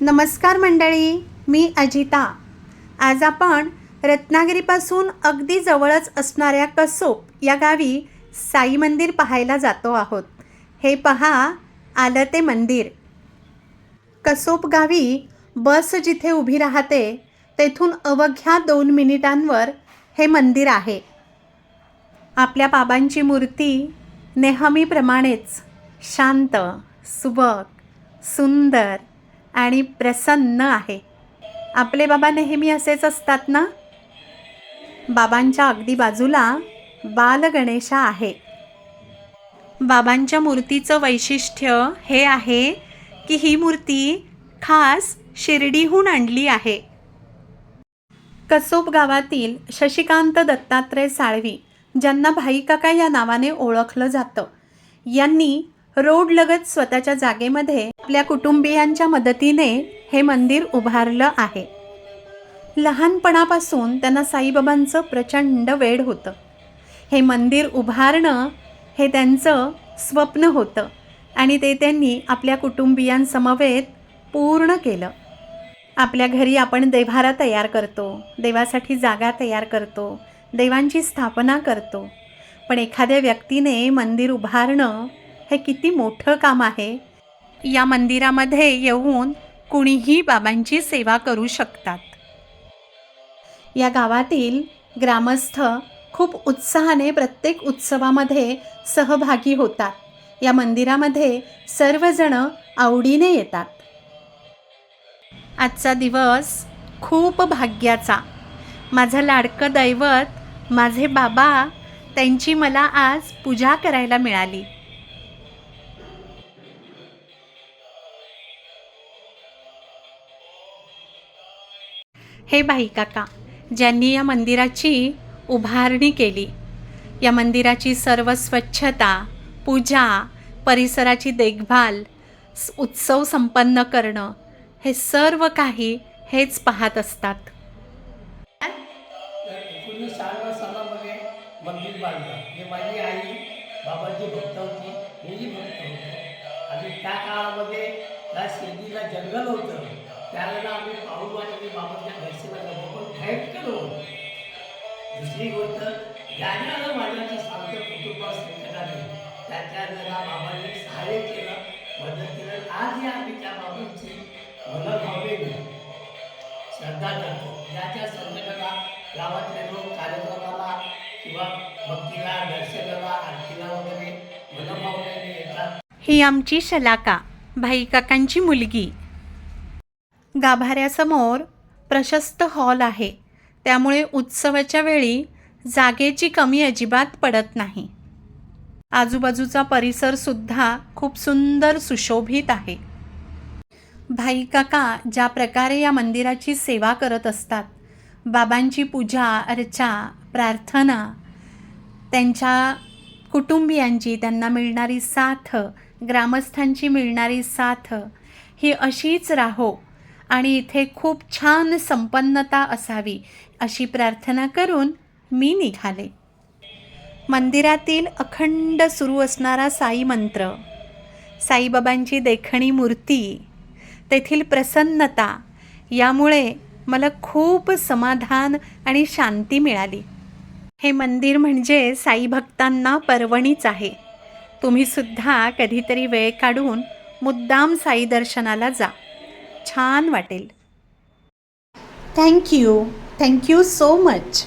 नमस्कार मंडळी मी अजिता. आज आपण रत्नागिरीपासून अगदी जवळच असणाऱ्या कसोप या गावी साई मंदिर पाहायला जातो आहोत. हे पहा आलं ते मंदिर. कसोप गावी बस जिथे उभी राहते तेथून अवघ्या दोन मिनिटांवर हे मंदिर आहे. आपल्या बाबांची मूर्ती नेहमीप्रमाणेच शांत सुबक सुंदर आणि प्रसन्न आहे. आपले बाबा नेहमी असेच असतात ना? बाबांच्या अगदी बाजूला बालगणेशा आहे. बाबांच्या मूर्तीचं वैशिष्ट्य हे आहे की ही मूर्ती खास शिर्डीहून आणली आहे. कसोप गावातील शशिकांत दत्तात्रय साळवी ज्यांना भाई काका या नावाने ओळखलं जातं यांनी रोडलगत स्वतःच्या जागेमध्ये आपल्या कुटुंबियांच्या मदतीने हे मंदिर उभारलं आहे. लहानपणापासून त्यांना साईबाबांचं प्रचंड वेड होतं. हे मंदिर उभारणं हे त्यांचं स्वप्न होतं आणि ते त्यांनी आपल्या कुटुंबियांसमवेत पूर्ण केलं. आपल्या घरी आपण देव्हारा तयार करतो देवासाठी जागा तयार करतो देवांची स्थापना करतो. पण एखाद्या व्यक्तीने मंदिर उभारणं हे किती मोठं काम आहे या मंदिरामध्ये येऊन कुणीही बाबांची सेवा करू शकतात. या गावातील ग्रामस्थ खूप उत्साहाने प्रत्येक उत्सवामध्ये सहभागी होतात. या मंदिरामध्ये सर्वजण आवडीने येतात. आजचा दिवस खूप भाग्याचा. माझं लाडकं दैवत माझे बाबा त्यांची मला आज पूजा करायला मिळाली. हे भाई काका ज्यांनी या मंदिराची उभारणी केली या मंदिराची सर्व स्वच्छता पूजा परिसराची देखभाल उत्सव संपन्न करणं हे सर्व काही हेच पाहत असतात. मंदिर बांधलं. हे माझी आई बाबाची भक्त होती मीही भक्त होतो. आणि त्या काळामध्ये त्या शेतीला जंगल होतं. त्यावेळेला आम्ही पाऊल वाटणे बाबाच्या दर्शनाला आपण पण फाईट दुसरी गोष्ट ज्ञानानं माझ्याच्या सांगतं कुटुंबात संकटाने त्याच्या वेळेला बाबांनी सहाय्य केलं. मदत केलं. आज या आम्ही त्या बाबांची मनभावेने श्रद्धा करतो. याच्या संकटाला गावातले लोक कार्यक्रमाला किंवा भक्तीला दर्शनाला आरतीला वगैरे मनभावनेने येतात. ही आमची शलाका. भाई काकांची मुलगी. गाभाऱ्यासमोर प्रशस्त हॉल आहे. त्यामुळे उत्सवाच्या वेळी जागेची कमी अजिबात पडत नाही. आजूबाजूचा परिसरसुद्धा खूप सुंदर सुशोभित आहे. भाई काका ज्या प्रकारे या मंदिराची सेवा करत असतात बाबांची पूजा अर्चा प्रार्थना त्यांच्या कुटुंबियांची त्यांना मिळणारी साथ ग्रामस्थांची मिळणारी साथ ही अशीच राहो आणि इथे खूप छान संपन्नता असावी अशी प्रार्थना करून मी निघाले. मंदिरातील अखंड सुरू असणारा साई मंत्र साईबाबांची देखणी मूर्ती तेथील प्रसन्नता यामुळे मला खूप समाधान आणि शांती मिळाली. हे मंदिर म्हणजे साई भक्तांना पर्वणीच आहे. तुम्ही सुद्धा कधीतरी वेळ काढून मुद्दाम साई दर्शनाला जा. छान वाटेल. Thank you thank you so much